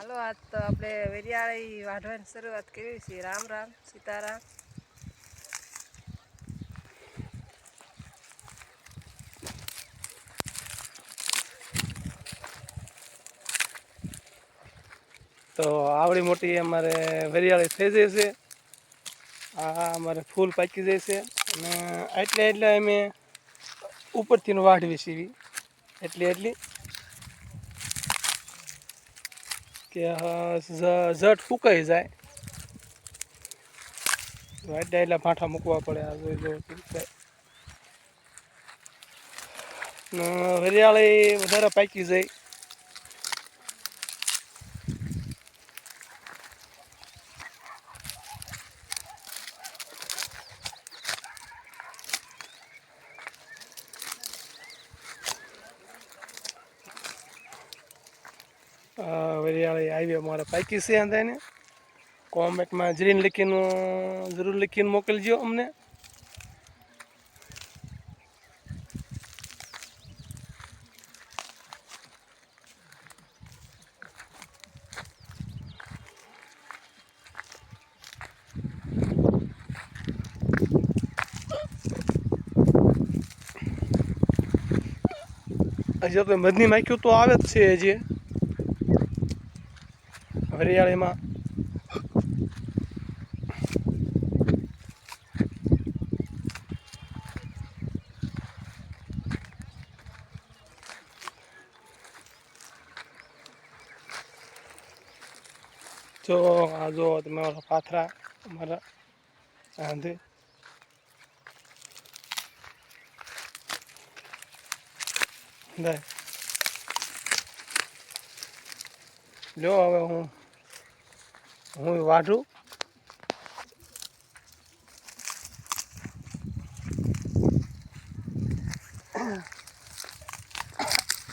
હાલો, આજ તો આપણે વેરિયાળી વાઢવાની શરૂઆત કરી છે. રામ રામ, સીતારામ. તો આવડી મોટી અમારે વરિયાળી થઈ જાય છે. આ અમારે ફૂલ પાકી જાય છે. અને એટલે એટલે અમે ઉપરથી વાઢવી સીવી એટલી એટલી. કે ઝટ ફૂંકાઈ જાય. વાડાયેલા ભાંઠા મૂકવા પડે આ જોઈ લો વરિયાળી વધારે પાકી જાય. વરિયાળી આવી અમારે પાકી છે અંદાને કોમેન્ટમાં જરીને લખીને, જરૂર લખીને મોકલજો અમને. હજી તો મધની માખ્યું તો આવે જ છે હજી. હરિયાળીમાં. જો આ જો તમે પાથરા અમારા આંધે દાય લો હવે હું હું વાઢું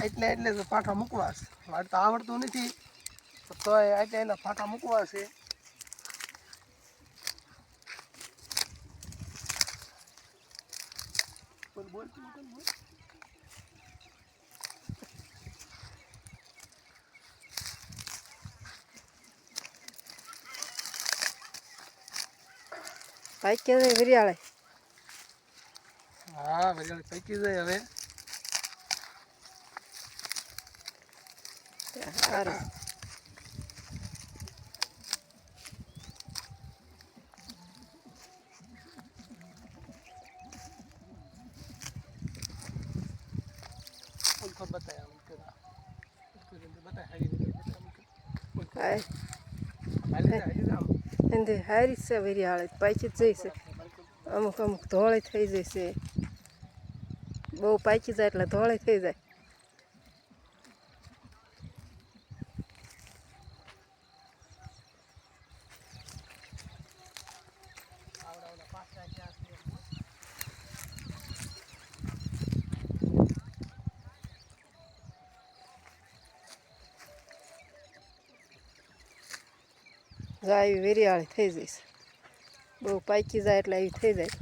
એટલે એટલે તો પાઠા મૂકવા છે. વાળતા આવડતું નથી. તો એટલે એના ફાટા મૂકવા છે. બોલ બોલ, પાકી જાય વેરિયાળી હા વરિયાળી પૈકી જાય હવે સારું उनको बताया उनको उसको जल्दी बताया हरी એને હારી છે વરી હાળે પાછી જઈશે. અમુક અમુક ધોળે થઈ જશે બહુ પાકી જાય એટલે ધોળે થઈ જાય. આવડા પાછા જાય આવી વેરિયાળી થઈ જઈશ. બહુ પાકી જાય એટલે આવી થઈ જાય.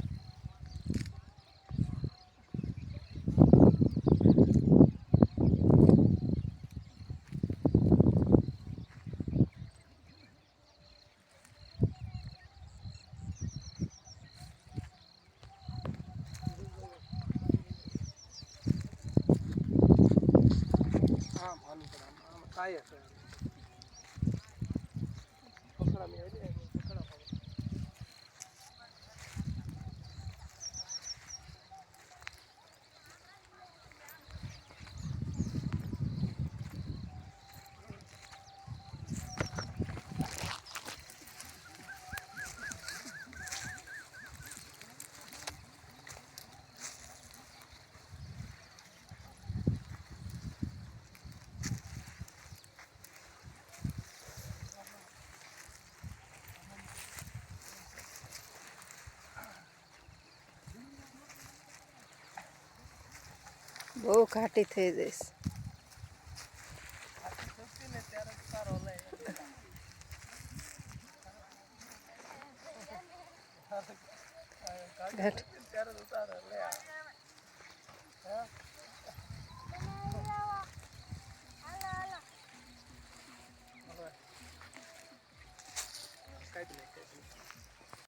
આમ આમ કાયા I'm here to. બહુ ઘાટી થઈ જઈશ. ઘાટ.